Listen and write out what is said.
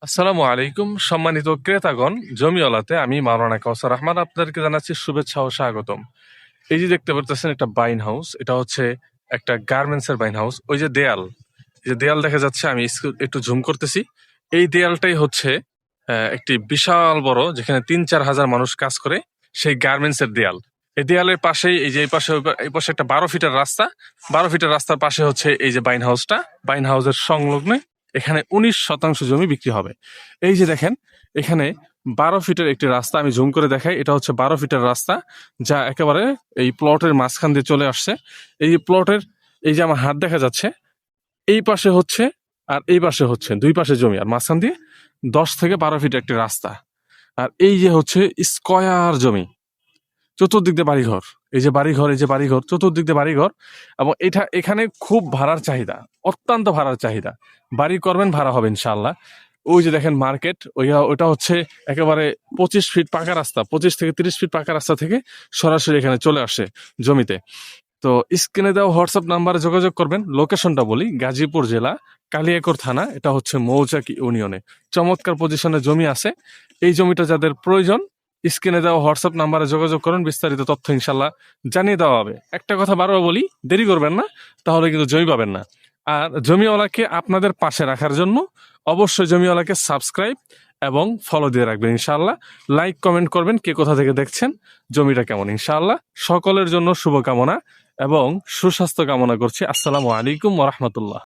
আসসালামু আলাইকুম, সম্মানিত ক্রেতাগণ, জমিওয়ালাতে, আমি মাওলানা কাউসার রহমান আপনাদেরকে জানাচ্ছি শুভেচ্ছা ও স্বাগতম। এই যে দেখতে পারতেছেন একটা বাইন হাউস, এটা হচ্ছে একটা গার্মেন্টস এর বাইন হাউস, ওই যে দেয়াল। যে দেয়াল দেখা যাচ্ছে, আমি একটু- জুম করতেছি। এই দেয়ালটাই হচ্ছে একটি বিশাল বড়, যেখানে তিন চার হাজার মানুষ কাজ করে, সেই গার্মেন্টস এর দেয়াল। এই দেয়ালের পাশেই, এই যে এই পাশে এই পাশে একটা বারো ফিটের রাস্তা, বারো ফিটের রাস্তার পাশে হচ্ছে এই যে বাইন হাউসটা, বাইন হাউসের সংলগ্নে এখানে উনিশ শতাংশ জমি বিক্রি হবে। এই যে দেখেন, এখানে বারো ফিটের একটি রাস্তা আমি জুম করে দেখাই। এটা হচ্ছে বারো ফিটের রাস্তা, যা একেবারে এই প্লটের মাঝখান দিয়ে চলে আসছে। এই প্লটের, এই যে আমার হাত দেখা যাচ্ছে, এই পাশে হচ্ছে আর এই পাশে হচ্ছে, দুই পাশে জমি। আর মাঝখান দিয়ে দশ থেকে বারো ফিট একটি রাস্তা। আর এই যে হচ্ছে স্কয়ার জমি। চতুর্দিক দিয়ে বাড়িঘর। এই যে বাড়িঘর, এই যে বাড়িঘর, চতুর্দিক দিয়ে বাড়িঘর এবং এটা, এখানে খুব ভাড়ার চাহিদা, অত্যন্ত ভাড়ার চাহিদা। বাড়ি করবেন, ভাড়া হবে ইনশাল্লাহ ওই যে দেখেন মার্কেট ওই ওটা হচ্ছে একেবারে পঁচিশ ফিট পাকা রাস্তা, পঁচিশ থেকে তিরিশ ফিট পাকা রাস্তা থেকে সরাসরি এখানে চলে আসে জমিতে। তো স্ক্রিনে দেওয়া হোয়াটসঅ্যাপ নাম্বারে যোগাযোগ করবেন। লোকেশনটা বলি, গাজীপুর জেলা, কালিয়াকোর থানা, এটা হচ্ছে মৌচাক ইউনিয়নে। চমৎকার পজিশনে জমি আছে। এই জমিটা যাদের প্রয়োজন স্ক্রিনে দেওয়া হোয়াটসঅ্যাপ নাম্বারে যোগাযোগ করুন, বিস্তারিত তথ্য ইনশাল্লাহ জানিয়ে দেওয়া হবে। একটা কথা বারবার বলি, দেরি করবেন না, তাহলে কিন্তু জমি পাবেন না। আর জমিওয়ালাকে আপনাদের পাশে রাখার জন্য অবশ্যই জমিওয়ালাকে সাবস্ক্রাইব এবং ফলো দিয়ে রাখবেন ইনশাল্লাহ লাইক কমেন্ট করবেন, কে কোথা থেকে দেখছেন, জমিটা কেমন ইনশাল্লাহ সকলের জন্য শুভকামনা এবং সুস্বাস্থ্য কামনা করছি। আসসালামু আলাইকুম ওরহমতুল্লাহ